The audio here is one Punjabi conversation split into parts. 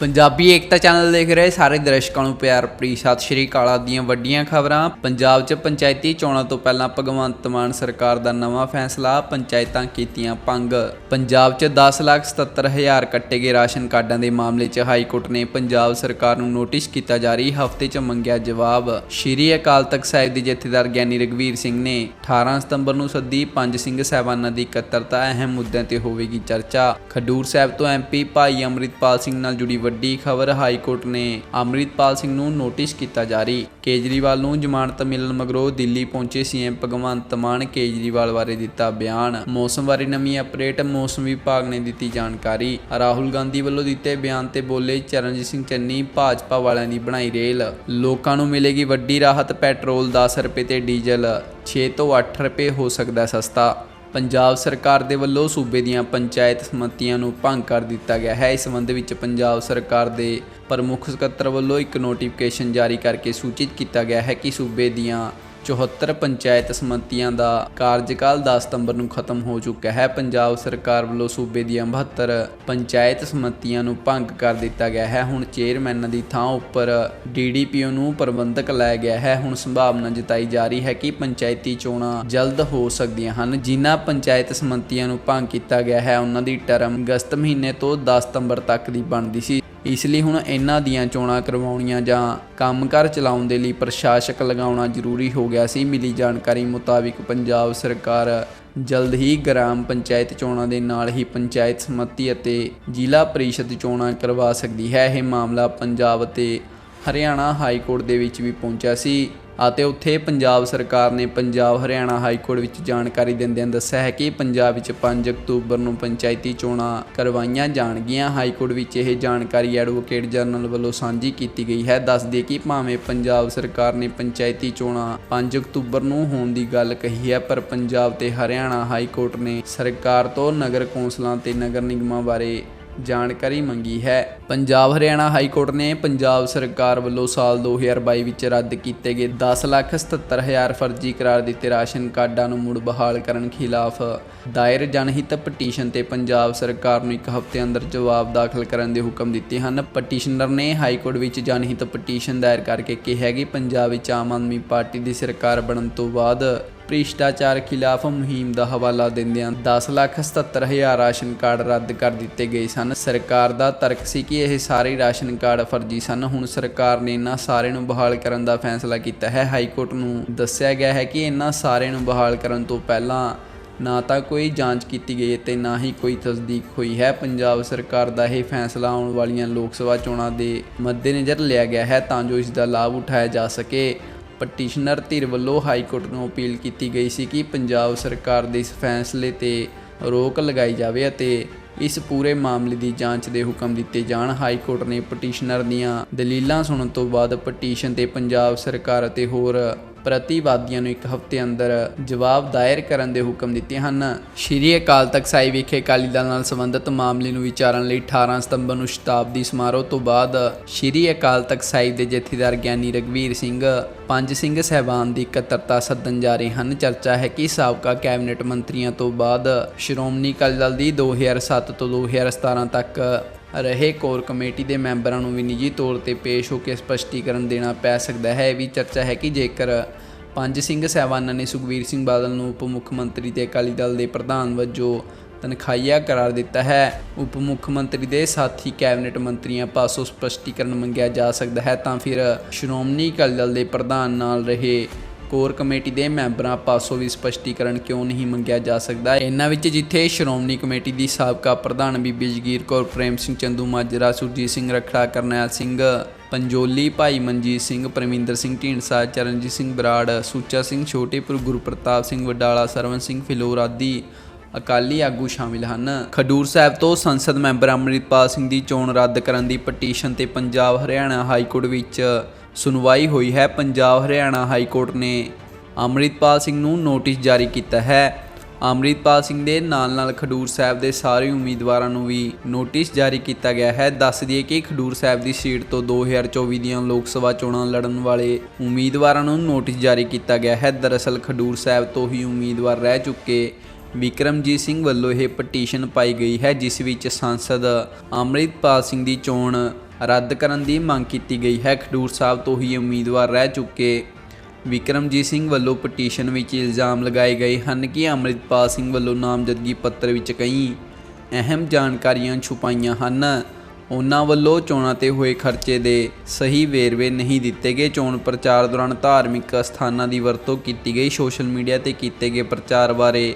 ਪੰਜਾਬੀ ਏਕਤਾ ਚੈਨਲ ਦੇਖ ਰਹੇ ਸਾਰੇ ਦਰਸ਼ਕਾਂ ਨੂੰ ਪਿਆਰ ਭਰੀ ਸਤਿ ਸ਼੍ਰੀ ਅਕਾਲ ਦੀਆਂ ਵੱਡੀਆਂ ਖਬਰਾਂ। ਪੰਜਾਬ 'ਚ ਪੰਚਾਇਤੀ ਚੋਣਾਂ ਤੋਂ ਪਹਿਲਾਂ ਭਗਵੰਤ ਮਾਨ ਸਰਕਾਰ ਦਾ ਨਵਾਂ ਫੈਸਲਾ, ਪੰਚਾਇਤਾਂ ਕੀਤੀਆਂ ਭੰਗ ਪੰਜਾਬ 'ਚ 10 ਲੱਖ 77 ਹਜ਼ਾਰ ਕੱਟੇ ਗਏ ਰਾਸ਼ਨ ਕਾਰਡਾਂ ਦੇ ਮਾਮਲੇ 'ਚ ਹਾਈ ਕੋਰਟ ਨੇ ਪੰਜਾਬ ਸਰਕਾਰ ਨੂੰ ਨੋਟਿਸ ਕੀਤਾ ਜਾਰੀ, ਹਫ਼ਤੇ 'ਚ ਮੰਗਿਆ ਜਵਾਬ। ਸ਼੍ਰੀ ਅਕਾਲ ਤਖਤ ਸਾਹਿਬ ਦੇ ਜਥੇਦਾਰ ਗਿਆਨੀ ਰਗਵੀਰ ਸਿੰਘ ਨੇ 18 ਸਤੰਬਰ ਨੂੰ ਸੱਦੀ ਪੰਜ ਸਿੰਘ ਸਹਿਬਾਨਾਂ ਦੀ ਇਕੱਤਰਤਾ, ਅਹਿਮ ਮੁੱਦਿਆਂ ਤੇ ਹੋਵੇਗੀ ਚਰਚਾ। ਖਡੂਰ ਸਾਹਿਬ ਤੋਂ ਐਮਪੀ ਭਾਈ ਅੰਮ੍ਰਿਤਪਾਲ ਸਿੰਘ ਨਾਲ ਜੁੜੀ ਵੱਡੀ ਖਬਰ ਹਾਈ ਕੋਰਟ ਨੇ ਅੰਮ੍ਰਿਤਪਾਲ ਸਿੰਘ ਨੂੰ ਨੋਟਿਸ ਕੀਤਾ ਜਾਰੀ। ਕੇਜਰੀਵਾਲ ਨੂੰ ਜ਼ਮਾਨਤ ਮਿਲਣ ਮਗਰੋਂ ਦਿੱਲੀ ਪਹੁੰਚੇ ਸੀਐਮ ਭਗਵੰਤ ਮਾਨ ਕੇਜਰੀਵਾਲ ਬਾਰੇ ਦਿੱਤਾ ਬਿਆਨ। ਮੌਸਮ ਬਾਰੇ ਨਵੀਂ ਅਪਡੇਟ, ਮੌਸਮ ਵਿਭਾਗ ਨੇ ਦਿੱਤੀ ਜਾਣਕਾਰੀ। ਰਾਹੁਲ ਗਾਂਧੀ ਵੱਲੋਂ ਦਿੱਤੇ ਬਿਆਨ ਤੇ ਬੋਲੇ ਚਰਨਜੀਤ ਸਿੰਘ ਚੰਨੀ, ਭਾਜਪਾ ਵਾਲਿਆਂ ਦੀ ਬਣਾਈ ਰੇਲ। ਲੋਕਾਂ ਨੂੰ ਮਿਲੇਗੀ ਵੱਡੀ ਰਾਹਤ, ਪੈਟਰੋਲ 10 ਰੁਪਏ ਤੇ ਡੀਜ਼ਲ 6 ਤੋਂ 8 ਰੁਪਏ ਹੋ ਸਕਦਾ ਸਸਤਾ। ਪੰਜਾਬ ਸਰਕਾਰ ਦੇ ਵੱਲੋਂ ਸੂਬੇ ਦੀਆਂ ਪੰਚਾਇਤ ਸਮਿਤੀਆਂ ਨੂੰ ਭੰਗ ਕਰ ਦਿੱਤਾ ਗਿਆ ਹੈ। ਇਸ ਸੰਬੰਧ ਵਿੱਚ ਪੰਜਾਬ ਸਰਕਾਰ ਦੇ ਪ੍ਰਮੁੱਖ ਸਕੱਤਰ ਵੱਲੋਂ ਇੱਕ ਨੋਟੀਫਿਕੇਸ਼ਨ ਜਾਰੀ ਕਰਕੇ ਸੂਚਿਤ ਕੀਤਾ ਗਿਆ ਹੈ ਕਿ ਸੂਬੇ ਦੀਆਂ 74 ਪੰਚਾਇਤ ਸਮਿਤੀਆਂ ਦਾ ਕਾਰਜਕਾਲ 10 ਸਤੰਬਰ ਨੂੰ ਖਤਮ ਹੋ ਚੁੱਕਾ ਹੈ। ਪੰਜਾਬ ਸਰਕਾਰ ਵੱਲੋਂ ਸੂਬੇ ਦੀਆਂ 72 ਪੰਚਾਇਤ ਸਮਿਤੀਆਂ ਨੂੰ ਭੰਗ ਕਰ ਦਿੱਤਾ ਗਿਆ ਹੈ। ਹੁਣ ਚੇਅਰਮੈਨਾਂ ਦੀ ਥਾਂ ਉੱਪਰ ਡੀਡੀਪੀਓ ਨੂੰ ਪ੍ਰਬੰਧਕ ਲਾਇਆ ਗਿਆ ਹੈ। ਹੁਣ ਸੰਭਾਵਨਾ ਜਤਾਈ ਜਾ ਰਹੀ ਹੈ ਕਿ ਪੰਚਾਇਤੀ ਚੋਣਾਂ ਜਲਦ ਹੋ ਸਕਦੀਆਂ ਹਨ। ਜਿਨ੍ਹਾਂ ਪੰਚਾਇਤ ਸਮਿਤੀਆਂ ਨੂੰ ਭੰਗ ਕੀਤਾ ਗਿਆ ਹੈ, ਉਹਨਾਂ ਦੀ ਟਰਮ ਅਗਸਤ ਮਹੀਨੇ ਤੋਂ 10 ਸਤੰਬਰ ਤੱਕ ਦੀ ਬਣਦੀ ਸੀ। ਇਸ ਲਈ ਹੁਣ ਇਹਨਾਂ ਦੀਆਂ ਚੋਣਾਂ ਕਰਵਾਉਣੀਆਂ ਜਾਂ ਕੰਮਕਾਰ ਚਲਾਉਣ ਦੇ ਲਈ ਪ੍ਰਸ਼ਾਸਕ ਲਗਾਉਣਾ ਜ਼ਰੂਰੀ ਹੋ ਗਿਆ ਸੀ। ਮਿਲੀ ਜਾਣਕਾਰੀ ਮੁਤਾਬਿਕ ਪੰਜਾਬ ਸਰਕਾਰ ਜਲਦ ਹੀ ਗ੍ਰਾਮ ਪੰਚਾਇਤ ਚੋਣਾਂ ਦੇ ਨਾਲ ਹੀ ਪੰਚਾਇਤ ਸਮਿਤੀ ਅਤੇ ਜ਼ਿਲ੍ਹਾ ਪਰਿਸ਼ਦ ਚੋਣਾਂ ਕਰਵਾ ਸਕਦੀ ਹੈ। ਇਹ ਮਾਮਲਾ ਪੰਜਾਬ ਅਤੇ ਹਰਿਆਣਾ ਹਾਈ ਕੋਰਟ ਦੇ ਵਿੱਚ ਵੀ ਪਹੁੰਚਿਆ ਸੀ। ਅਤੇ ਉੱਥੇ ਪੰਜਾਬ ਸਰਕਾਰ ਨੇ ਪੰਜਾਬ ਹਰਿਆਣਾ ਹਾਈ ਕੋਰਟ ਵਿੱਚ ਜਾਣਕਾਰੀ ਦਿੰਦਿਆਂ ਦੱਸਿਆ ਹੈ ਕਿ ਪੰਜਾਬ ਵਿੱਚ 5 ਅਕਤੂਬਰ ਨੂੰ ਪੰਚਾਇਤੀ ਚੋਣਾਂ ਕਰਵਾਈਆਂ ਜਾਣਗੀਆਂ। ਹਾਈ ਕੋਰਟ ਵਿੱਚ ਇਹ ਜਾਣਕਾਰੀ ਐਡਵੋਕੇਟ ਜਨਰਲ ਵੱਲੋਂ ਸਾਂਝੀ ਕੀਤੀ ਗਈ ਹੈ। ਦੱਸ ਦਈਏ ਕਿ ਭਾਵੇਂ ਪੰਜਾਬ ਸਰਕਾਰ ਨੇ ਪੰਚਾਇਤੀ ਚੋਣਾਂ 5 ਅਕਤੂਬਰ ਨੂੰ ਹੋਣ ਦੀ ਗੱਲ ਕਹੀ ਹੈ, ਪਰ ਪੰਜਾਬ ਤੇ ਹਰਿਆਣਾ ਹਾਈ ਕੋਰਟ ਨੇ ਸਰਕਾਰ ਤੋਂ ਨਗਰ ਕੌਂਸਲਾਂ ਤੇ ਨਗਰ ਨਿਗਮਾਂ ਬਾਰੇ ਜਾਣਕਾਰੀ ਮੰਗੀ ਹੈ। ਪੰਜਾਬ ਹਰਿਆਣਾ ਹਾਈ ਕੋਰਟ ਨੇ ਪੰਜਾਬ ਸਰਕਾਰ ਵੱਲੋਂ ਸਾਲ 2022 ਵਿੱਚ ਰੱਦ ਕੀਤੇ ਗਏ 10 ਲੱਖ 77 ਹਜ਼ਾਰ ਫਰਜ਼ੀ ਕਰਾਰ ਦਿੱਤੇ ਰਾਸ਼ਨ ਕਾਰਡਾਂ ਨੂੰ ਮੁੜ ਬਹਾਲ ਕਰਨ ਖਿਲਾਫ ਦਾਇਰ ਜਨਹਿਤ ਪਟੀਸ਼ਨ ਤੇ ਪੰਜਾਬ ਸਰਕਾਰ ਨੂੰ ਇੱਕ ਹਫ਼ਤੇ ਅੰਦਰ ਜਵਾਬ ਦਾਖਲ ਕਰਨ ਦੇ ਹੁਕਮ ਦਿੱਤੇ ਹਨ। ਪਟੀਸ਼ਨਰ ਨੇ ਹਾਈ ਕੋਰਟ ਵਿੱਚ ਜਨਹਿਤ ਪਟੀਸ਼ਨ ਦਾਇਰ ਕਰਕੇ ਕਿਹਾ ਕਿ ਪੰਜਾਬ ਵਿੱਚ ਆਮ ਆਦਮੀ ਪਾਰਟੀ ਦੀ ਸਰਕਾਰ ਬਣਨ ਤੋਂ ਬਾਅਦ ਭ੍ਰਿਸ਼ਟਾਚਾਰ ਖਿਲਾਫ ਮੁਹਿੰਮ ਦਾ ਹਵਾਲਾ ਦਿੰਦਿਆਂ 10 ਲੱਖ 77 ਹਜ਼ਾਰ ਰਾਸ਼ਨ ਕਾਰਡ ਰੱਦ ਕਰ ਦਿੱਤੇ ਗਏ ਸਨ। ਸਰਕਾਰ ਦਾ ਤਰਕ ਸੀ ਕਿ ਇਹ ਸਾਰੇ ਰਾਸ਼ਨ ਕਾਰਡ ਫਰਜ਼ੀ ਸਨ। ਹੁਣ ਸਰਕਾਰ ਨੇ ਇਹਨਾਂ ਸਾਰਿਆਂ ਨੂੰ ਬਹਾਲ ਕਰਨ ਦਾ ਫੈਸਲਾ ਕੀਤਾ ਹੈ। ਹਾਈ ਕੋਰਟ ਨੂੰ ਦੱਸਿਆ ਗਿਆ ਹੈ ਕਿ ਇਹਨਾਂ ਸਾਰਿਆਂ ਨੂੰ ਬਹਾਲ ਕਰਨ ਤੋਂ ਪਹਿਲਾਂ ਨਾ ਤਾਂ ਕੋਈ ਜਾਂਚ ਕੀਤੀ ਗਈ ਤੇ ਨਾ ਹੀ ਕੋਈ ਤਸਦੀਕ ਹੋਈ ਹੈ। ਪੰਜਾਬ ਸਰਕਾਰ ਦਾ ਇਹ ਫੈਸਲਾ ਆਉਣ ਵਾਲੀਆਂ ਲੋਕ ਸਭਾ ਚੋਣਾਂ ਦੇ ਮੱਦੇਨਜ਼ਰ ਲਿਆ ਗਿਆ ਹੈ ਤਾਂ ਜੋ ਇਸ ਦਾ ਲਾਭ ਉਠਾਇਆ ਜਾ ਸਕੇ। ਪਟੀਸ਼ਨਰ ਧਿਰ ਵੱਲੋਂ ਹਾਈ ਕੋਰਟ ਨੂੰ ਅਪੀਲ ਕੀਤੀ ਗਈ ਸੀ ਕਿ ਪੰਜਾਬ ਸਰਕਾਰ ਦੇ ਇਸ ਫੈਸਲੇ ਤੇ ਰੋਕ ਲਗਾਈ ਜਾਵੇ ਅਤੇ ਇਸ ਪੂਰੇ ਮਾਮਲੇ ਦੀ ਜਾਂਚ ਦੇ ਹੁਕਮ ਦਿੱਤੇ ਜਾਣ। ਹਾਈ ਕੋਰਟ ਨੇ ਪਟੀਸ਼ਨਰ ਦੀਆਂ ਦਲੀਲਾਂ ਸੁਣਨ ਤੋਂ ਬਾਅਦ ਪਟੀਸ਼ਨ ਤੇ ਪੰਜਾਬ ਸਰਕਾਰ ਅਤੇ ਹੋਰ ਪ੍ਰਤੀਵਾਦੀਆਂ ਨੂੰ ਇੱਕ ਹਫ਼ਤੇ ਅੰਦਰ ਜਵਾਬ ਦਾਇਰ ਕਰਨ ਦੇ ਹੁਕਮ ਦਿੱਤੇ ਹਨ। ਸ਼੍ਰੀ ਅਕਾਲ ਤਖਤ ਸਾਹਿਬ ਵਿਖੇ ਅਕਾਲੀ ਦਲ ਨਾਲ ਸੰਬੰਧਿਤ ਮਾਮਲੇ ਨੂੰ ਵਿਚਾਰਨ ਲਈ 18 ਸਤੰਬਰ ਨੂੰ ਸ਼ਤਾਬਦੀ ਸਮਾਰੋਹ ਤੋਂ ਬਾਅਦ ਸ਼੍ਰੀ ਅਕਾਲ ਤਖਤ ਸਾਹਿਬ ਦੇ ਜਥੇਦਾਰ ਗਿਆਨੀ ਰਗਵੀਰ ਸਿੰਘ, ਪੰਜ ਸਿੰਘ ਸਹਿਬਾਨ ਦੀ ਇਕੱਤਰਤਾ ਸੱਦਣ ਜਾ ਰਹੇ ਹਨ। ਚਰਚਾ ਹੈ ਕਿ ਸਾਬਕਾ ਕੈਬਨਿਟ ਮੰਤਰੀਆਂ ਤੋਂ ਬਾਅਦ ਸ਼੍ਰੋਮਣੀ ਅਕਾਲੀ ਦਲ ਦੀ 2007 ਤੋਂ 2017 ਤੱਕ ਰਹੇ ਕੋਰ ਕਮੇਟੀ ਦੇ ਮੈਂਬਰਾਂ ਨੂੰ ਵੀ ਨਿੱਜੀ ਤੌਰ ਤੇ ਪੇਸ਼ ਹੋ ਕੇ ਸਪਸ਼ਟੀਕਰਨ ਦੇਣਾ ਪੈ ਸਕਦਾ ਹੈ। ਇਹ ਵੀ ਚਰਚਾ ਹੈ ਕਿ ਜੇਕਰ ਪੰਜ ਸਿੰਘ ਸਹਿਬਾਨਾਂ ਨੇ ਸੁਖਵੀਰ ਸਿੰਘ ਬਾਦਲ ਨੂੰ ਉਪ ਮੁੱਖ ਮੰਤਰੀ ਤੇ ਅਕਾਲੀ ਦਲ ਦੇ ਪ੍ਰਧਾਨ ਵਜੋਂ ਤਨਖਾਹੀਆ ਕਰਾਰ ਦਿੱਤਾ ਹੈ, ਉਪ ਮੁੱਖ ਮੰਤਰੀ ਦੇ ਸਾਥੀ ਕੈਬਨਿਟ ਮੰਤਰੀਆਂ ਪਾਸੋਂ ਸਪਸ਼ਟੀਕਰਨ ਮੰਗਿਆ ਜਾ ਸਕਦਾ ਹੈ ਤਾਂ ਫਿਰ ਸ਼੍ਰੋਮਣੀ ਅਕਾਲੀ ਦਲ ਦੇ ਪ੍ਰਧਾਨ ਨਾਲ ਰਹੇ ਕੋਰ ਕਮੇਟੀ ਦੇ ਮੈਂਬਰਾਂ ਪਾਸੋਂ ਵੀ ਸਪਸ਼ਟੀਕਰਨ ਕਿਉਂ ਨਹੀਂ ਮੰਗਿਆ ਜਾ ਸਕਦਾ? ਇਹਨਾਂ ਵਿੱਚ ਜਿੱਥੇ ਸ਼੍ਰੋਮਣੀ ਕਮੇਟੀ ਦੀ ਸਾਬਕਾ ਪ੍ਰਧਾਨ ਬੀਬੀ ਜਗੀਰ ਕੌਰ, ਪ੍ਰੇਮ ਸਿੰਘ ਚੰਦੂ, ਮਾਜਰਾ ਸੁਰਜੀਤ ਸਿੰਘ, ਰਖੜਾ ਕਰਨੈਲ ਸਿੰਘ, ਪੰਜੋਲੀ ਭਾਈ ਮਨਜੀਤ ਸਿੰਘ, ਪਰਮਿੰਦਰ ਸਿੰਘ ਢੀਂਡਸਾ, ਚਰਨਜੀਤ ਸਿੰਘ ਬਰਾੜ, ਸੁੱਚਾ ਸਿੰਘ ਛੋਟੇਪੁਰ ਗੁਰਪ੍ਰਤਾਪ ਸਿੰਘ ਵਡਾਲਾ ਸਰਵਨ ਸਿੰਘ ਫਿਲੌਰ ਆਦਿ ਅਕਾਲੀ ਆਗੂ ਸ਼ਾਮਿਲ ਹਨ। ਖਡੂਰ ਸਾਹਿਬ ਤੋਂ ਸੰਸਦ ਮੈਂਬਰ ਅੰਮ੍ਰਿਤਪਾਲ ਸਿੰਘ ਦੀ ਚੋਣ ਰੱਦ ਕਰਨ ਦੀ ਪਟੀਸ਼ਨ ਤੇ ਪੰਜਾਬ ਹਰਿਆਣਾ ਹਾਈ ਕੋਰਟ ਵਿੱਚ ਸੁਣਵਾਈ ਹੋਈ ਹੈ। ਪੰਜਾਬ ਹਰਿਆਣਾ ਹਾਈ ਕੋਰਟ ਨੇ ਅੰਮ੍ਰਿਤਪਾਲ ਸਿੰਘ ਨੂੰ ਨੋਟਿਸ ਜਾਰੀ ਕੀਤਾ ਹੈ। ਅੰਮ੍ਰਿਤਪਾਲ ਸਿੰਘ ਦੇ ਨਾਲ-ਨਾਲ ਖਡੂਰ ਸਾਹਿਬ ਦੇ ਸਾਰੇ ਉਮੀਦਵਾਰਾਂ ਨੂੰ ਵੀ ਨੋਟਿਸ ਜਾਰੀ ਕੀਤਾ ਗਿਆ ਹੈ। ਦੱਸ ਦਈਏ ਕਿ ਖਡੂਰ ਸਾਹਿਬ ਦੀ ਸੀਟ ਤੋਂ 2024 ਦੀਆਂ ਲੋਕ ਸਭਾ ਚੋਣਾਂ ਲੜਨ ਵਾਲੇ ਉਮੀਦਵਾਰਾਂ ਨੂੰ ਨੋਟਿਸ ਜਾਰੀ ਕੀਤਾ ਗਿਆ ਹੈ। ਦਰਅਸਲ ਖਡੂਰ ਸਾਹਿਬ ਤੋਂ ਹੀ ਉਮੀਦਵਾਰ ਰਹਿ ਚੁੱਕੇ ਵਿਕਰਮਜੀਤ ਸਿੰਘ ਵੱਲੋਂ ਇਹ ਪਟੀਸ਼ਨ ਪਾਈ ਗਈ ਹੈ, ਜਿਸ ਵਿੱਚ ਸੰਸਦ ਅੰਮ੍ਰਿਤਪਾਲ ਸਿੰਘ ਦੀ ਚੋਣ ਰੱਦ ਕਰਨ ਦੀ ਮੰਗ ਕੀਤੀ ਗਈ ਹੈ। ਖਡੂਰ ਸਾਹਿਬ ਤੋਂ ਹੀ ਉਮੀਦਵਾਰ ਰਹਿ ਚੁੱਕੇ ਵਿਕਰਮਜੀਤ ਸਿੰਘ ਵੱਲੋਂ ਪਟੀਸ਼ਨ ਵਿੱਚ ਇਲਜ਼ਾਮ ਲਗਾਏ ਗਏ ਹਨ ਕਿ ਅੰਮ੍ਰਿਤਪਾਲ ਸਿੰਘ ਵੱਲੋਂ ਨਾਮਜ਼ਦਗੀ ਪੱਤਰ ਵਿੱਚ ਕਈ ਅਹਿਮ ਜਾਣਕਾਰੀਆਂ ਛੁਪਾਈਆਂ ਹਨ। ਉਹਨਾਂ ਵੱਲੋਂ ਚੋਣਾਂ ਤੇ ਹੋਏ ਖਰਚੇ ਦੇ ਸਹੀ ਵੇਰਵੇ ਨਹੀਂ ਦਿੱਤੇ ਗਏ। ਚੋਣ ਪ੍ਰਚਾਰ ਦੌਰਾਨ ਧਾਰਮਿਕ ਸਥਾਨਾਂ ਦੀ ਵਰਤੋਂ ਕੀਤੀ ਗਈ। ਸੋਸ਼ਲ ਮੀਡੀਆ ਤੇ ਕੀਤੇ ਗਏ ਪ੍ਰਚਾਰ ਬਾਰੇ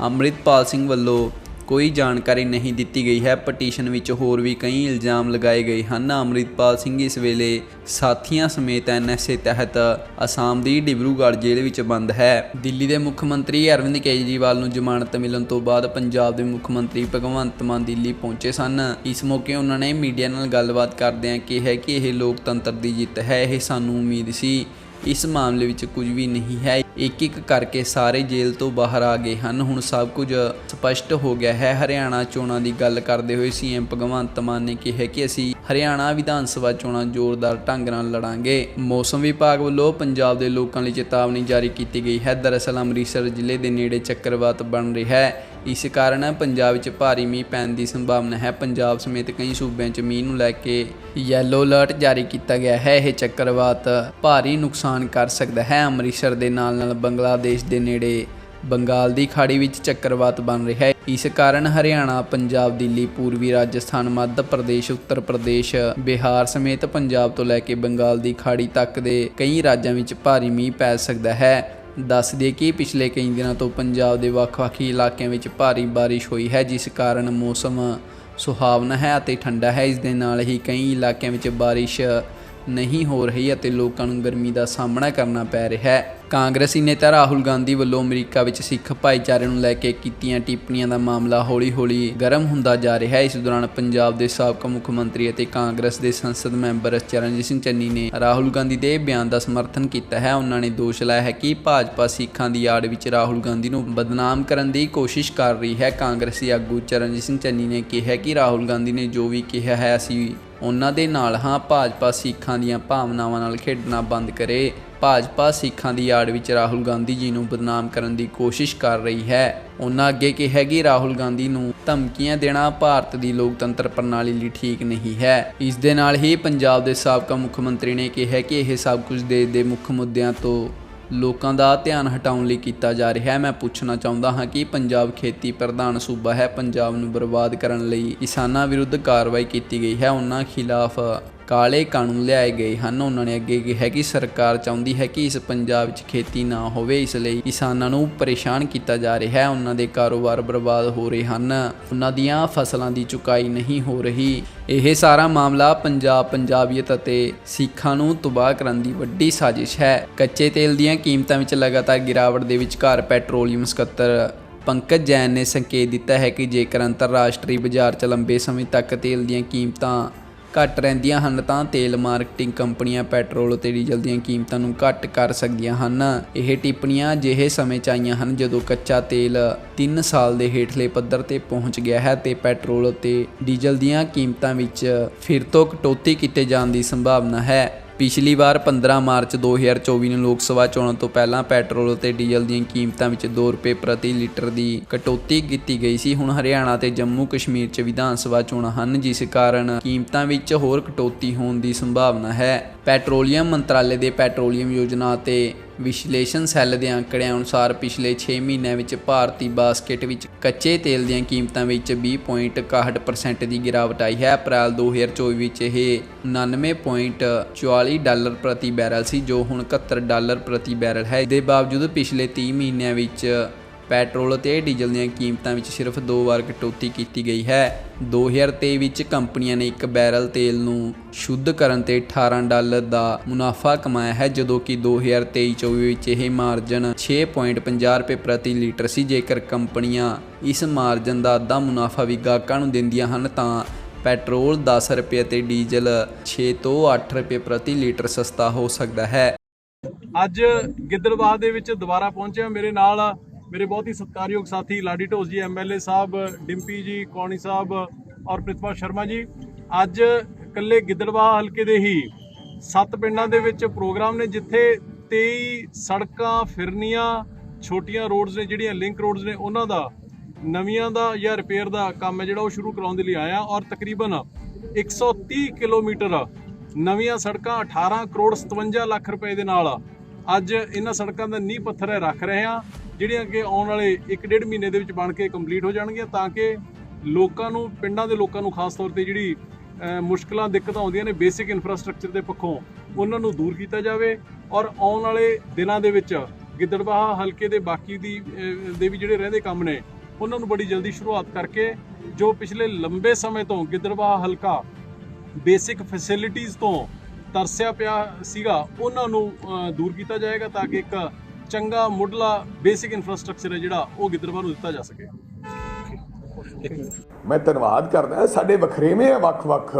ਅੰਮ੍ਰਿਤਪਾਲ ਸਿੰਘ ਵੱਲੋਂ ਕੋਈ ਜਾਣਕਾਰੀ ਨਹੀਂ ਦਿੱਤੀ ਗਈ ਹੈ। ਪਟੀਸ਼ਨ ਵਿੱਚ ਹੋਰ ਵੀ ਕਈ ਇਲਜ਼ਾਮ ਲਗਾਏ ਗਏ ਹਨ। ਅੰਮ੍ਰਿਤਪਾਲ ਸਿੰਘ ਇਸ ਵੇਲੇ ਸਾਥੀਆਂ ਸਮੇਤ ਐਨਐਸਏ ਤਹਿਤ ਅਸਾਮ ਦੀ ਡਿਬਰੂਗੜ੍ਹ ਜੇਲ੍ਹ ਵਿੱਚ ਬੰਦ ਹੈ। ਦਿੱਲੀ ਦੇ ਮੁੱਖ ਮੰਤਰੀ ਅਰਵਿੰਦ ਕੇਜਰੀਵਾਲ ਨੂੰ ਜ਼ਮਾਨਤ ਮਿਲਣ ਤੋਂ ਬਾਅਦ ਪੰਜਾਬ ਦੇ ਮੁੱਖ ਮੰਤਰੀ ਭਗਵੰਤ ਮਾਨ ਦਿੱਲੀ ਪਹੁੰਚੇ ਸਨ। ਇਸ ਮੌਕੇ ਉਹਨਾਂ ਨੇ ਮੀਡੀਆ ਨਾਲ ਗੱਲਬਾਤ ਕਰਦਿਆਂ ਕਿਹਾ ਕਿ ਇਹ ਲੋਕਤੰਤਰ ਦੀ ਜਿੱਤ ਹੈ। ਇਹ ਸਾਨੂੰ ਉਮੀਦ ਸੀ। ਇਸ ਮਾਮਲੇ ਵਿੱਚ ਕੁਝ ਵੀ ਨਹੀਂ ਹੈ। ਇੱਕ ਇੱਕ ਕਰਕੇ ਸਾਰੇ ਜੇਲ੍ਹ ਤੋਂ ਬਾਹਰ ਆ ਗਏ ਹਨ। ਹੁਣ ਸਭ ਕੁਝ ਸਪਸ਼ਟ ਹੋ ਗਿਆ ਹੈ। ਹਰਿਆਣਾ ਚੋਣਾਂ ਦੀ ਗੱਲ ਕਰਦੇ ਹੋਏ ਸੀਐਮ ਭਗਵੰਤ ਮਾਨ ਨੇ ਕਿਹਾ ਕਿ ਅਸੀਂ ਹਰਿਆਣਾ ਵਿਧਾਨ ਸਭਾ ਚੋਣਾਂ ਜ਼ੋਰਦਾਰ ਢੰਗ ਨਾਲ ਲੜਾਂਗੇ। ਮੌਸਮ ਵਿਭਾਗ ਵੱਲੋਂ ਪੰਜਾਬ ਦੇ ਲੋਕਾਂ ਲਈ ਚੇਤਾਵਨੀ ਜਾਰੀ ਕੀਤੀ ਗਈ ਹੈ। ਦਰਅਸਲ ਅੰਮ੍ਰਿਤਸਰ ਜ਼ਿਲ੍ਹੇ ਦੇ ਨੇੜੇ ਚੱਕਰਵਾਤ ਬਣ ਰਿਹਾ ਹੈ। ਇਸ ਕਾਰਨ ਪੰਜਾਬ ਵਿੱਚ ਭਾਰੀ ਮੀਂਹ ਪੈਣ ਦੀ ਸੰਭਾਵਨਾ ਹੈ। ਪੰਜਾਬ ਸਮੇਤ ਕਈ ਸੂਬਿਆਂ 'ਚ ਮੀਂਹ ਨੂੰ ਲੈ ਕੇ ਯੈਲੋ ਅਲਰਟ ਜਾਰੀ ਕੀਤਾ ਗਿਆ ਹੈ। ਇਹ ਚੱਕਰਵਾਤ ਭਾਰੀ ਨੁਕਸਾਨ ਕਰ ਸਕਦਾ ਹੈ। ਅੰਮ੍ਰਿਤਸਰ ਦੇ ਨਾਲ ਨਾਲ ਬੰਗਲਾਦੇਸ਼ ਦੇ ਨੇੜੇ ਬੰਗਾਲ ਦੀ ਖਾੜੀ ਵਿੱਚ ਚੱਕਰਵਾਤ ਬਣ ਰਿਹਾ ਹੈ। ਇਸ ਕਾਰਨ ਹਰਿਆਣਾ, ਪੰਜਾਬ, ਦਿੱਲੀ, ਪੂਰਬੀ ਰਾਜਸਥਾਨ, ਮੱਧ ਪ੍ਰਦੇਸ਼, ਉੱਤਰ ਪ੍ਰਦੇਸ਼, ਬਿਹਾਰ ਸਮੇਤ ਪੰਜਾਬ ਤੋਂ ਲੈ ਕੇ ਬੰਗਾਲ ਦੀ ਖਾੜੀ ਤੱਕ ਦੇ ਕਈ ਰਾਜਾਂ ਵਿੱਚ ਭਾਰੀ ਮੀਂਹ ਪੈ ਸਕਦਾ ਹੈ। ਦੱਸ ਦਈਏ ਕਿ ਪਿਛਲੇ ਕਈ ਦਿਨਾਂ ਤੋਂ ਪੰਜਾਬ ਦੇ ਵੱਖ-ਵੱਖ ਇਲਾਕਿਆਂ ਵਿੱਚ ਭਾਰੀ ਬਾਰਿਸ਼ ਹੋਈ ਹੈ, ਜਿਸ ਕਾਰਨ ਮੌਸਮ ਸੁਹਾਵਣਾ ਹੈ ਅਤੇ ਠੰਡਾ ਹੈ। ਇਸ ਦੇ ਨਾਲ ਹੀ ਕਈ ਇਲਾਕਿਆਂ ਵਿੱਚ ਬਾਰਿਸ਼ ਨਹੀਂ ਹੋ ਰਹੀ ਅਤੇ ਲੋਕਾਂ ਨੂੰ ਗਰਮੀ ਦਾ ਸਾਹਮਣਾ ਕਰਨਾ ਪੈ ਰਿਹਾ ਹੈ। ਕਾਂਗਰਸੀ ਨੇਤਾ ਰਾਹੁਲ ਗਾਂਧੀ ਵੱਲੋਂ ਅਮਰੀਕਾ ਵਿੱਚ ਸਿੱਖ ਭਾਈਚਾਰੇ ਨੂੰ ਲੈ ਕੇ ਕੀਤੀਆਂ ਟਿੱਪਣੀਆਂ ਦਾ ਮਾਮਲਾ ਹੌਲੀ-ਹੌਲੀ ਗਰਮ ਹੁੰਦਾ ਜਾ ਰਿਹਾ ਹੈ। ਇਸ ਦੌਰਾਨ ਪੰਜਾਬ ਦੇ ਸਾਬਕਾ ਮੁੱਖ ਮੰਤਰੀ ਅਤੇ ਕਾਂਗਰਸ ਦੇ ਸੰਸਦ ਮੈਂਬਰ ਚਰਨਜੀਤ ਸਿੰਘ ਚੰਨੀ ਨੇ ਰਾਹੁਲ ਗਾਂਧੀ ਦੇ ਬਿਆਨ ਦਾ ਸਮਰਥਨ ਕੀਤਾ ਹੈ। ਉਹਨਾਂ ਨੇ ਦੋਸ਼ ਲਾਇਆ ਹੈ ਕਿ ਭਾਜਪਾ ਸਿੱਖਾਂ ਦੀ ਆੜ ਵਿੱਚ ਰਾਹੁਲ ਗਾਂਧੀ ਨੂੰ ਬਦਨਾਮ ਕਰਨ ਦੀ ਕੋਸ਼ਿਸ਼ ਕਰ ਰਹੀ ਹੈ। ਕਾਂਗਰਸੀ ਆਗੂ ਚਰਨਜੀਤ ਸਿੰਘ ਚੰਨੀ ਨੇ ਕਿਹਾ ਕਿ ਰਾਹੁਲ ਗਾਂਧੀ ਨੇ ਜੋ ਵੀ ਕਿਹਾ ਹੈ, ਅਸੀਂ ਉਹਨਾਂ ਦੇ ਨਾਲ ਹਾਂ। ਭਾਜਪਾ ਸਿੱਖਾਂ ਦੀਆਂ ਭਾਵਨਾਵਾਂ ਨਾਲ ਖੇਡਣਾ ਬੰਦ ਕਰੇ। ਭਾਜਪਾ ਸਿੱਖਾਂ ਦੀ ਆੜ ਵਿੱਚ ਰਾਹੁਲ ਗਾਂਧੀ ਜੀ ਨੂੰ ਬਦਨਾਮ ਕਰਨ ਦੀ ਕੋਸ਼ਿਸ਼ ਕਰ ਰਹੀ ਹੈ। ਉਹਨਾਂ ਅੱਗੇ ਕਿਹਾ ਕਿ ਰਾਹੁਲ ਗਾਂਧੀ ਨੂੰ ਧਮਕੀਆਂ ਦੇਣਾ ਭਾਰਤ ਦੀ ਲੋਕਤੰਤਰ ਪ੍ਰਣਾਲੀ ਲਈ ਠੀਕ ਨਹੀਂ ਹੈ। ਇਸ ਦੇ ਨਾਲ ਹੀ ਪੰਜਾਬ ਦੇ ਸਾਬਕਾ ਮੁੱਖ ਮੰਤਰੀ ਨੇ ਕਿਹਾ ਕਿ ਇਹ ਸਭ ਕੁਝ ਦੇਸ਼ ਦੇ ਮੁੱਖ ਮੁੱਦਿਆਂ ਤੋਂ ਲੋਕਾਂ ਦਾ ਧਿਆਨ ਹਟਾਉਣ ਲਈ ਕੀਤਾ ਜਾ ਰਿਹਾ ਹੈ। ਮੈਂ ਪੁੱਛਣਾ ਚਾਹੁੰਦਾ ਹਾਂ ਕਿ ਪੰਜਾਬ ਖੇਤੀ ਪ੍ਰਧਾਨ ਸੂਬਾ ਹੈ। ਪੰਜਾਬ ਨੂੰ ਬਰਬਾਦ ਕਰਨ ਲਈ ਕਿਸਾਨਾਂ ਵਿਰੁੱਧ ਕਾਰਵਾਈ ਕੀਤੀ ਗਈ ਹੈ। ਉਹਨਾਂ ਖਿਲਾਫ ਕਾਲੇ ਕਾਨੂੰਨ ਲਿਆਏ ਗਏ ਹਨ। ਉਹਨਾਂ ਨੇ ਅੱਗੇ ਕਿਹਾ ਕਿ ਸਰਕਾਰ ਚਾਹੁੰਦੀ ਹੈ ਕਿ ਇਸ ਪੰਜਾਬ ਵਿੱਚ ਖੇਤੀ ਨਾ ਹੋਵੇ, ਇਸ ਲਈ ਕਿਸਾਨਾਂ ਨੂੰ ਪਰੇਸ਼ਾਨ ਕੀਤਾ ਜਾ ਰਿਹਾ ਹੈ। ਉਹਨਾਂ ਦੇ ਕਾਰੋਬਾਰ ਬਰਬਾਦ ਹੋ ਰਹੇ ਹਨ। ਉਹਨਾਂ ਦੀਆਂ ਫਸਲਾਂ ਦੀ ਚੁਕਾਈ ਨਹੀਂ ਹੋ ਰਹੀ। ਇਹ ਸਾਰਾ ਮਾਮਲਾ ਪੰਜਾਬ ਪੰਜਾਬੀਅਤ ਅਤੇ ਸਿੱਖਾਂ ਨੂੰ ਤਬਾਹ ਕਰਨ ਦੀ ਵੱਡੀ ਸਾਜ਼ਿਸ਼ ਹੈ। ਕੱਚੇ ਤੇਲ ਦੀਆਂ ਕੀਮਤਾਂ ਵਿੱਚ ਲਗਾਤਾਰ ਗਿਰਾਵਟ ਦੇ ਵਿਚਕਾਰ ਪੈਟਰੋਲੀਅਮ ਸਕੱਤਰ ਪੰਕਜ ਜੈਨ ਨੇ ਸੰਕੇਤ ਦਿੱਤਾ ਹੈ ਕਿ ਜੇਕਰ ਅੰਤਰਰਾਸ਼ਟਰੀ ਬਾਜ਼ਾਰ 'ਚ ਲੰਬੇ ਸਮੇਂ ਤੱਕ ਤੇਲ ਦੀਆਂ ਕੀਮਤਾਂ ਘੱਟ ਰਹਿੰਦੀਆਂ ਹਨ, ਤਾਂ ਤੇਲ ਮਾਰਕੀਟਿੰਗ ਕੰਪਨੀਆਂ ਪੈਟਰੋਲ ਅਤੇ ਡੀਜ਼ਲ ਦੀਆਂ ਕੀਮਤਾਂ ਨੂੰ ਘੱਟ ਕਰ ਸਕਦੀਆਂ ਹਨ। ਇਹ ਟਿੱਪਣੀਆਂ ਅਜਿਹੇ ਸਮੇਂ 'ਚ ਆਈਆਂ ਹਨ ਜਦੋਂ ਕੱਚਾ ਤੇਲ 3 ਸਾਲ ਦੇ ਹੇਠਲੇ ਪੱਧਰ ਤੇ ਪਹੁੰਚ ਗਿਆ ਹੈ ਤੇ ਪੈਟਰੋਲ ਅਤੇ ਡੀਜ਼ਲ ਦੀਆਂ ਕੀਮਤਾਂ ਵਿੱਚ ਫਿਰ ਤੋਂ ਕਟੌਤੀ ਕੀਤੇ ਜਾਣ ਦੀ ਸੰਭਾਵਨਾ ਹੈ। ਪਿਛਲੀ ਵਾਰ 15 ਮਾਰਚ 2024 ਨੂੰ ਲੋਕ ਸਭਾ ਚੋਣਾਂ ਤੋਂ ਪਹਿਲਾਂ ਪੈਟਰੋਲ ਅਤੇ ਡੀਜ਼ਲ ਦੀਆਂ ਕੀਮਤਾਂ ਵਿੱਚ 2 ਰੁਪਏ ਪ੍ਰਤੀ ਲੀਟਰ ਦੀ ਕਟੌਤੀ ਕੀਤੀ ਗਈ ਸੀ। ਹੁਣ ਹਰਿਆਣਾ ਤੇ ਜੰਮੂ ਕਸ਼ਮੀਰ 'ਚ ਵਿਧਾਨ ਸਭਾ ਚੋਣਾਂ ਹਨ, ਜਿਸ ਕਾਰਨ ਕੀਮਤਾਂ ਵਿੱਚ ਹੋਰ ਕਟੌਤੀ ਹੋਣ ਦੀ ਸੰਭਾਵਨਾ ਹੈ। ਪੈਟਰੋਲੀਅਮ ਮੰਤਰਾਲੇ ਦੇ ਪੈਟਰੋਲੀਅਮ ਯੋਜਨਾ ਅਤੇ ਵਿਸ਼ਲੇਸ਼ਣ ਸੈੱਲ ਦੇ ਅੰਕੜਿਆਂ ਅਨੁਸਾਰ ਪਿਛਲੇ 6 ਮਹੀਨਿਆਂ ਵਿੱਚ ਭਾਰਤੀ ਬਾਸਕਟ ਵਿੱਚ ਕੱਚੇ ਤੇਲ ਦੀਆਂ ਕੀਮਤਾਂ ਵਿੱਚ 20.61% ਦੀ ਗਿਰਾਵਟ ਆਈ ਹੈ। ਅਪ੍ਰੈਲ 2024 ਵਿੱਚ ਇਹ 99.44 ਡਾਲਰ ਪ੍ਰਤੀ ਬੈਰਲ ਸੀ, ਜੋ ਹੁਣ 71 ਡਾਲਰ ਪ੍ਰਤੀ ਬੈਰਲ ਹੈ। ਦੇ ਬਾਵਜੂਦ ਪਿਛਲੇ 30 ਮਹੀਨਿਆਂ ਵਿੱਚ ਪੈਟਰੋਲ ਅਤੇ ਡੀਜ਼ਲ ਦੀਆਂ ਕੀਮਤਾਂ ਵਿੱਚ ਸਿਰਫ ਦੋ ਵਾਰ ਕਟੌਤੀ ਕੀਤੀ ਗਈ ਹੈ। 2023 ਵਿੱਚ ਕੰਪਨੀਆਂ ਨੇ ਇੱਕ ਬੈਰਲ ਤੇਲ ਨੂੰ ਸ਼ੁੱਧ ਕਰਨ ਤੇ 18 ਡਾਲਰ ਦਾ ਮੁਨਾਫਾ ਕਮਾਇਆ ਹੈ, ਜਦੋਂ ਕਿ 2023-24 ਵਿੱਚ ਇਹ ਮਾਰਜਨ 6.50 ਰੁਪਏ ਪ੍ਰਤੀ ਲੀਟਰ ਸੀ। ਜੇਕਰ ਕੰਪਨੀਆਂ ਇਸ ਮਾਰਜਨ ਦਾ ਅੱਧਾ ਮੁਨਾਫਾ ਵੀ ਗਾਹਕਾਂ ਨੂੰ ਦਿੰਦੀਆਂ ਹਨ, ਤਾਂ ਪੈਟਰੋਲ 10 ਰੁਪਏ ਅਤੇ ਡੀਜ਼ਲ 6 ਤੋਂ 8 ਰੁਪਏ ਪ੍ਰਤੀ ਲੀਟਰ ਸਸਤਾ ਹੋ ਸਕਦਾ ਹੈ। ਅੱਜ ਗਿੱਦੜਬਾਹ ਦੇ ਵਿੱਚ ਦੁਬਾਰਾ ਪਹੁੰਚੇ ਮੇਰੇ ਨਾਲ ਮੇਰੇ ਬਹੁਤ ਹੀ ਸਤਿਕਾਰਯੋਗ ਸਾਥੀ ਲਾਡੀ ਢੋਸ ਜੀ ਐਮਐਲਏ ਸਾਹਿਬ, ਡਿੰਪੀ ਜੀ, ਕੌਣੀ ਸਾਹਿਬ ਔਰ ਪ੍ਰਿਤਪਾਲ ਸ਼ਰਮਾ ਜੀ। ਅੱਜ ਇਕੱਲੇ ਗਿੱਦੜਬਾਹ ਹਲਕੇ ਦੇ ਹੀ ਸੱਤ ਪਿੰਡਾਂ ਦੇ ਵਿੱਚ ਪ੍ਰੋਗਰਾਮ ਨੇ, ਜਿੱਥੇ 23 ਸੜਕਾਂ ਫਿਰਨੀਆਂ, ਛੋਟੀਆਂ ਰੋਡਸ ਨੇ, ਜਿਹੜੀਆਂ ਲਿੰਕ ਰੋਡਸ ਨੇ, ਉਹਨਾਂ ਦਾ, ਨਵੀਆਂ ਦਾ ਜਾਂ ਰਿਪੇਅਰ ਦਾ ਕੰਮ ਹੈ, ਜਿਹੜਾ ਉਹ ਸ਼ੁਰੂ ਕਰਾਉਣ ਦੇ ਲਈ ਆਇਆ। ਔਰ ਤਕਰੀਬਨ 130 ਕਿਲੋਮੀਟਰ ਨਵੀਆਂ ਸੜਕਾਂ 18 ਕਰੋੜ 57 ਲੱਖ ਰੁਪਏ ਦੇ ਨਾਲ ਅੱਜ ਇਹਨਾਂ ਸੜਕਾਂ ਦਾ ਨੀਂਹ ਪੱਥਰ ਹੈ ਰੱਖ ਰਹੇ ਹਾਂ। ਜਿਹੜੀਆਂ ਕਿ ਆਉਣ ਵਾਲੇ 1.5 ਮਹੀਨੇ ਦੇ ਵਿੱਚ ਬਣ ਕੇ ਕੰਪਲੀਟ ਹੋ ਜਾਣਗੀਆਂ ਤਾਂ ਕਿ ਲੋਕਾਂ ਨੂੰ ਪਿੰਡਾਂ ਦੇ ਲੋਕਾਂ ਨੂੰ ਖਾਸ ਤੌਰ ਤੇ ਜਿਹੜੀ ਅਹ, ਮੁਸ਼ਕਲਾਂ ਦਿੱਕਤਾਂ ਆਉਂਦੀਆਂ ਨੇ ਬੇਸਿਕ ਇਨਫਰਾਸਟ੍ਰਕਚਰ ਦੇ ਪੱਖੋਂ ਉਹਨਾਂ ਨੂੰ ਦੂਰ ਕੀਤਾ ਜਾਵੇ। ਔਰ ਆਉਣ ਵਾਲੇ ਦਿਨਾਂ ਦੇ ਵਿੱਚ ਗਿੱਦੜਬਾਹਾ ਹਲਕੇ ਦੇ ਬਾਕੀ ਦੀ ਦੇ ਵੀ ਜਿਹੜੇ ਰਹਿੰਦੇ ਕੰਮ ਨੇ ਉਹਨਾਂ ਨੂੰ ਬੜੀ ਜਲਦੀ ਸ਼ੁਰੂਆਤ ਕਰਕੇ ਜੋ ਪਿਛਲੇ ਲੰਬੇ ਸਮੇਂ ਤੋਂ ਗਿੱਦੜਬਾਹਾ ਹਲਕਾ ਬੇਸਿਕ ਫੈਸਿਲਿਟੀਆਂ ਤੋਂ ਤਰਸਿਆ ਪਿਆ ਸੀਗਾ, ਉਹਨਾਂ ਨੂੰ ਦੂਰ ਕੀਤਾ ਜਾਏਗਾ ਤਾਂ ਕਿ ਇੱਕ ਚੰਗਾ ਮੁੱਢਲਾ ਬੇਸਿਕ ਇਨਫਰਾਸਟ੍ਰਕਚਰ ਹੈ ਜਿਹੜਾ ਉਹ ਗਿੱਦੜਬਾਹਾ ਨੂੰ ਦਿੱਤਾ ਜਾ ਸਕੇ। ਮੈਂ ਧੰਨਵਾਦ ਕਰਦਾ। ਸਾਡੇ ਵਖਰੇਵੇਂ ਆ, ਵੱਖ-ਵੱਖ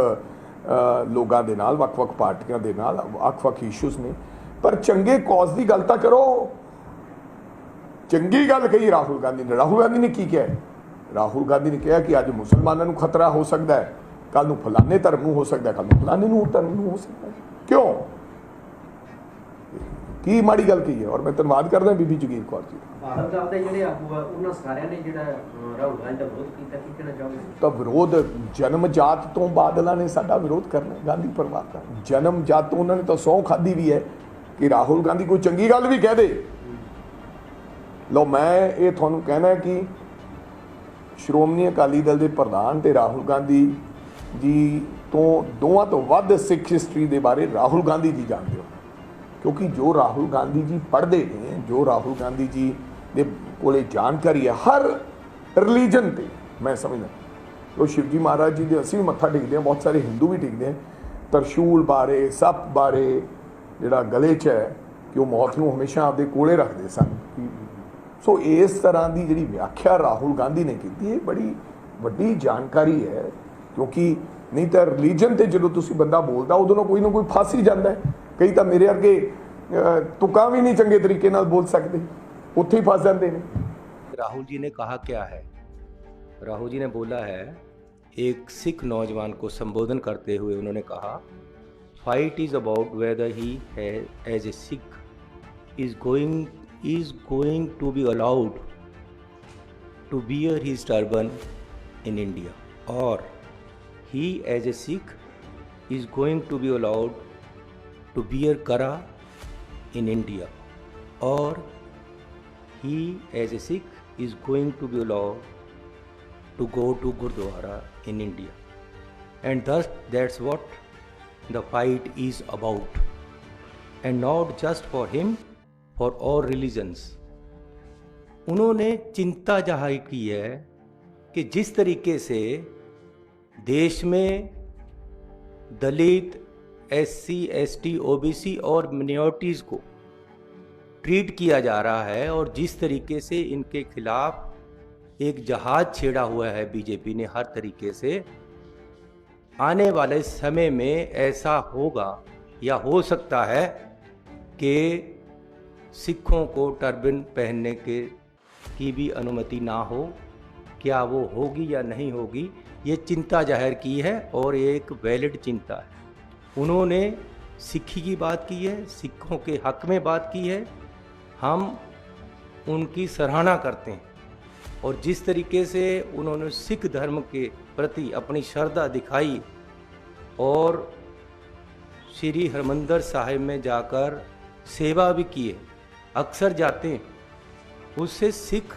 ਲੋਕਾਂ ਦੇ ਨਾਲ, ਵੱਖ-ਵੱਖ ਪਾਰਟੀਆਂ ਦੇ ਨਾਲ, ਵੱਖ-ਵੱਖ ਇਸ਼ੂਜ਼ ਨੇ। ਪਰ ਚੰਗੇ ਕੌਜ਼ ਦੀ ਗੱਲ ਤਾਂ ਕਰੋ। ਚੰਗੀ ਗੱਲ ਕਹੀ ਰਾਹੁਲ ਗਾਂਧੀ ਨੇ। ਰਾਹੁਲ ਗਾਂਧੀ ਨੇ ਕੀ ਕਿਹਾ? ਰਾਹੁਲ ਗਾਂਧੀ ਨੇ ਕਿਹਾ ਕਿ ਅੱਜ ਮੁਸਲਮਾਨਾਂ ਨੂੰ ਖਤਰਾ ਹੋ ਸਕਦਾ ਹੈ। ਕੱਲ ਨੂੰ ਫਲਾਣੇ ਧਰਮ ਨੂੰ ਹੋ ਸਕਦਾ ਕੱਲ ਨੂੰ ਫਲਾਣੇ ਨੂੰ ਧਰਮ ਨੂੰ ਹੋ ਸਕਦਾ। ਕਿਉਂ? ਕੀ ਮਾੜੀ ਗੱਲ ਕਹੀ ਹੈ? ਔਰ ਮੈਂ ਧੰਨਵਾਦ ਕਰਦਾ ਬੀਬੀ ਜਗੀਰ ਕੌਰ ਜੀ ਭਾਰਤ ਦੇ ਜਿਹੜੇ ਆਗੂ ਆ ਉਹਨਾਂ ਸਾਰਿਆਂ ਨੇ ਜਿਹੜਾ ਅਹ, ਰਾਹੁਲ ਗਾਂਧੀ ਦਾ ਵਿਰੋਧ ਕੀਤਾ ਕੀ ਕਹਿਣਾ ਚਾਹੋਗੇ? ਤਾਂ ਵਿਰੋਧ ਜਨਮ ਜਾਤ ਤੋਂ ਬਾਦਲਾਂ ਨੇ ਸਾਡਾ ਵਿਰੋਧ ਕਰਨਾ ਗਾਂਧੀ ਪਰਿਵਾਰ ਦਾ। ਜਨਮ ਜਾਤ ਤੋਂ ਉਹਨਾਂ ਨੇ ਤਾਂ ਸਹੁੰ ਖਾਦੀ ਵੀ ਹੈ ਕਿ ਰਾਹੁਲ ਗਾਂਧੀ ਕੋਈ ਚੰਗੀ ਗੱਲ ਵੀ ਕਹਿ ਦੇ। ਲੋ ਮੈਂ ਇਹ ਤੁਹਾਨੂੰ ਕਹਿਣਾ ਕਿ ਸ਼੍ਰੋਮਣੀ ਅਕਾਲੀ ਦਲ ਦੇ ਪ੍ਰਧਾਨ ਤੇ ਰਾਹੁਲ ਗਾਂਧੀ ਜੀ, ਤੋਂ ਦੋਵਾਂ ਤੋਂ ਵੱਧ ਸਿੱਖ ਹਿਸਟਰੀ ਦੇ ਬਾਰੇ ਰਾਹੁਲ ਗਾਂਧੀ ਜੀ ਜਾਣਦੇ ਹੋ। ਕਿਉਂਕਿ ਜੋ ਰਾਹੁਲ ਗਾਂਧੀ ਜੀ ਪੜ੍ਹਦੇ ਨੇ, ਜੋ ਰਾਹੁਲ ਗਾਂਧੀ ਜੀ ਦੇ ਕੋਲੇ ਜਾਣਕਾਰੀ ਹੈ, ਹਰ ਰਿਲੀਜਨ ਤੇ ਮੈਂ ਸਮਝਦਾ। ਉਹ ਸ਼ਿਵਜੀ ਮਹਾਰਾਜ ਜੀ ਦੇ ਅਸੀਂ ਵੀ ਮੱਥਾ ਟੇਕਦੇ ਹਾਂ, ਬਹੁਤ ਸਾਰੇ ਹਿੰਦੂ ਵੀ ਟੇਕਦੇ ਆ। ਤਰਸ਼ੂਲ ਬਾਰੇ, ਸੱਪ ਬਾਰੇ ਜਿਹੜਾ ਗਲੇ 'ਚ ਹੈ ਕਿ ਉਹ ਮੌਤ ਨੂੰ ਹਮੇਸ਼ਾ ਆਪਦੇ ਕੋਲੇ ਰੱਖਦੇ ਸਨ। ਸੋ ਇਸ ਤਰ੍ਹਾਂ ਦੀ ਜਿਹੜੀ ਵਿਆਖਿਆ ਰਾਹੁਲ ਗਾਂਧੀ ਨੇ ਕੀਤੀ, ਇਹ ਬੜੀ ਵੱਡੀ ਜਾਣਕਾਰੀ ਹੈ। ਕਿਉਂਕਿ ਨਹੀਂ ਤਾਂ ਰਿਲੀਜਨ ਤੇ ਜਦੋਂ ਤੁਸੀਂ ਬੰਦਾ ਬੋਲਦਾ ਉਦੋਂ ਨਾ ਕੋਈ ਨਾ ਕੋਈ ਫਸ ਹੀ ਜਾਂਦਾ ਹੈ ਕਈ ਤਾਂ ਮੇਰੇ ਵਰਗੇ ਅਹ, ਤੁਕਾਂ ਵੀ ਨਹੀਂ ਚੰਗੇ ਤਰੀਕੇ ਨਾਲ ਬੋਲ ਸਕਦੇ ਉੱਥੇ ਹੀ ਫਸ ਜਾਂਦੇ ਨੇ राहुल जी ने कहा क्या है राहुल जी ने बोला है एक सिख नौजवान को संबोधन करते हुए उन्होंने कहा fight is about whether he as a Sikh is going is going to be allowed to bear his turban in India और he as a Sikh is going to be allowed to bear kara in India और he as a Sikh is going to be allowed to go to Gurdwara in India. And thus that's what the fight is about. And not just for him, for all religions. उन्होंने चिंता ज़ाहिर की है कि जिस तरीके से देश में Dalit S C S T O B C और मिनोरिटीज़ को ट्रीट किया जा रहा है और जिस तरीके से इनके खिलाफ एक जहाज़ छेड़ा हुआ है, बीजेपी ने हर तरीके से, आने वाले समय में ऐसा होगा या हो सकता है कि सिखों को टर्बन पहनने के की भी अनुमति ना हो, क्या वो होगी या नहीं होगी ये चिंता ज़ाहिर की है और एक वैलिड चिंता है। उन्होंने सिक्खी की बात की है सिखों के हक में बात की है। हम उनकी सराहना करते हैं और जिस तरीके से उन्होंने सिख धर्म के प्रति अपनी श्रद्धा दिखाई और श्री हरमंदर साहिब में जाकर सेवा भी की है, अक्सर जाते हैं, उससे सिख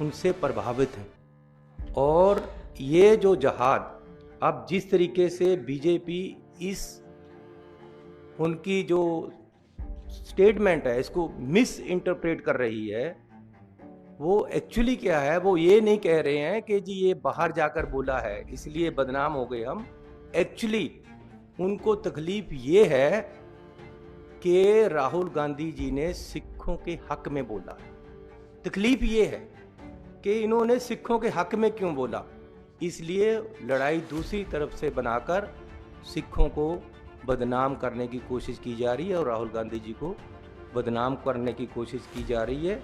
उनसे प्रभावित हैं। और ये जो जहाद, अब जिस तरीके से बीजेपी इस, उनकी जो स्टेटमेंट है, इसको मिस इंटरप्रेट कर रही है, वो एक्चुअली क्या है? वो ये नहीं कह रहे हैं कि जी ये बाहर जाकर बोला है, इसलिए बदनाम हो गए हम। एक्चुअली उनको तकलीफ़ ये है कि राहुल गांधी जी ने सिखों के हक में बोला। तकलीफ़ ये है कि इन्होंने सिखों के हक में क्यों बोला? इसलिए लड़ाई दूसरी तरफ़ से बनाकर सिखों को बदनाम करने की कोशिश की जा रही है और राहुल गांधी जी को बदनाम करने की कोशिश की जा रही है।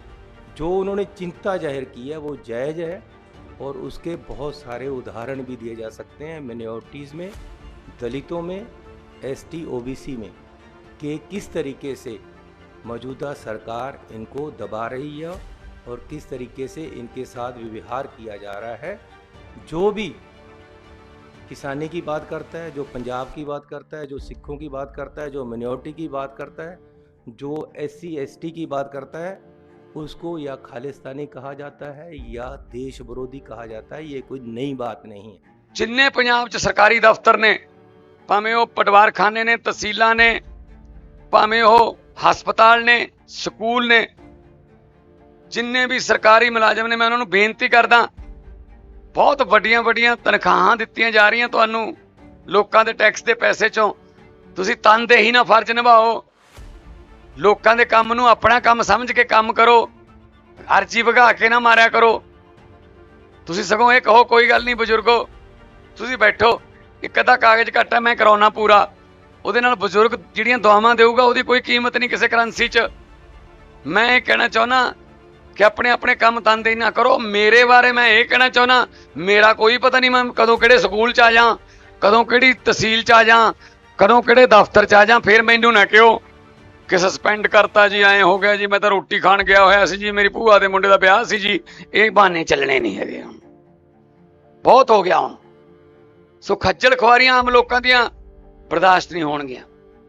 जो उन्होंने चिंता ज़ाहिर की है वो जायज़ है और उसके बहुत सारे उदाहरण भी दिए जा सकते हैं मिनोरिटीज़ में, दलितों में एस टी में कि किस तरीके से मौजूदा सरकार इनको दबा रही है और किस तरीके से इनके साथ व्यवहार किया जा रहा है। जो भी किसानी की बात करता है जो पंजाब की बात करता है जो सिखों की बात करता है जो मिनोरिटी की बात करता है जो एस सी एस टी की बात करता है उसको या खालिस्तानी कहा जाता है या देश विरोधी कहा जाता है ये कोई नई बात नहीं है ਜਿੰਨੇ ਪੰਜਾਬ 'ਚ ਸਰਕਾਰੀ ਦਫ਼ਤਰ ਨੇ ਭਾਵੇਂ ਉਹ ਪਟਵਾਰਖਾਨੇ ਨੇ ਤਹਿਸੀਲਾਂ ਨੇ ਭਾਵੇਂ ਉਹ ਹਸਪਤਾਲ ਨੇ ਸਕੂਲ ਨੇ ਜਿੰਨੇ ਵੀ ਸਰਕਾਰੀ ਮੁਲਾਜ਼ਮ ਨੇ ਮੈਂ ਉਹਨਾਂ ਨੂੰ ਬੇਨਤੀ ਕਰਦਾ ਬਹੁਤ ਵੱਡੀਆਂ ਵੱਡੀਆਂ ਤਨਖਾਹਾਂ ਦਿੱਤੀਆਂ ਜਾ ਰਹੀਆਂ ਤੁਹਾਨੂੰ ਲੋਕਾਂ ਦੇ ਟੈਕਸ ਦੇ ਪੈਸੇ ਚੋਂ। ਤੁਸੀਂ ਤਨਦੇਹੀ ਨਾਲ ਫਰਜ਼ ਨਿਭਾਓ। ਲੋਕਾਂ ਦੇ ਕੰਮ ਨੂੰ ਆਪਣਾ ਕੰਮ ਸਮਝ ਕੇ ਕੰਮ ਕਰੋ। ਅਰਜੀ ਵਗਾ ਕੇ ਨਾ ਮਾਰਿਆ ਕਰੋ। ਤੁਸੀਂ ਸਗੋਂ ਇਹ ਕਹੋ, ਕੋਈ ਗੱਲ ਨਹੀਂ ਬਜ਼ੁਰਗੋ, ਤੁਸੀਂ ਬੈਠੋ। ਇੱਕ ਅੱਧਾ ਕਾਗਜ਼ ਘੱਟ ਹੈ, ਮੈਂ ਕਰਾਉਣਾ ਪੂਰਾ। ਉਹਦੇ ਨਾਲ ਬਜ਼ੁਰਗ ਜਿਹੜੀਆਂ ਦੁਆਵਾਂ ਦੇਊਗਾ, ਉਹਦੀ ਕੋਈ ਕੀਮਤ ਨਹੀਂ ਕਿਸੇ ਕਰੰਸੀ 'ਚ। ਮੈਂ ਇਹ ਕਹਿਣਾ ਚਾਹੁੰਦਾ ਕਿ ਆਪਣੇ ਆਪਣੇ ਕੰਮ ਤੰਦੇ ਨਾ ਕਰੋ। ਮੇਰੇ ਬਾਰੇ ਮੈਂ ਇਹ ਕਹਿਣਾ ਚਾਹੁੰਦਾ, ਮੇਰਾ ਕੋਈ ਪਤਾ ਨਹੀਂ ਮੈਂ ਕਦੋਂ ਕਿਹੜੇ ਸਕੂਲ 'ਚ ਆ ਜਾਂ, ਕਦੋਂ ਕਿਹੜੀ ਤਹਿਸੀਲ 'ਚ ਆ ਜਾਂ, ਕਦੋਂ ਕਿਹੜੇ ਦਫ਼ਤਰ 'ਚ ਆ ਜਾਂ, ਫਿਰ ਮੈਨੂੰ ਨਾ ਕਿਹੋ ਕਿ ਸਸਪੈਂਡ ਕਰਤਾ ਜੀ, ਐ ਹੋ ਗਿਆ ਜੀ, ਮੈਂ ਤਾਂ ਰੋਟੀ ਖਾਣ ਗਿਆ ਹੋਇਆ ਸੀ ਜੀ, ਮੇਰੀ ਭੂਆ ਦੇ ਮੁੰਡੇ ਦਾ ਵਿਆਹ ਸੀ ਜੀ, ਇਹ ਬਹਾਨੇ ਚੱਲਣੇ ਨਹੀਂ ਹੈਗੇ ਹੁਣ। ਬਹੁਤ ਹੋ ਗਿਆ ਹੁਣ। ਸੋ ਖੱਜਲ ਖੁਆਰੀਆਂ ਆਮ ਲੋਕਾਂ ਦੀਆਂ ਬਰਦਾਸ਼ਤ ਨਹੀਂ ਹੋਣਗੀਆਂ।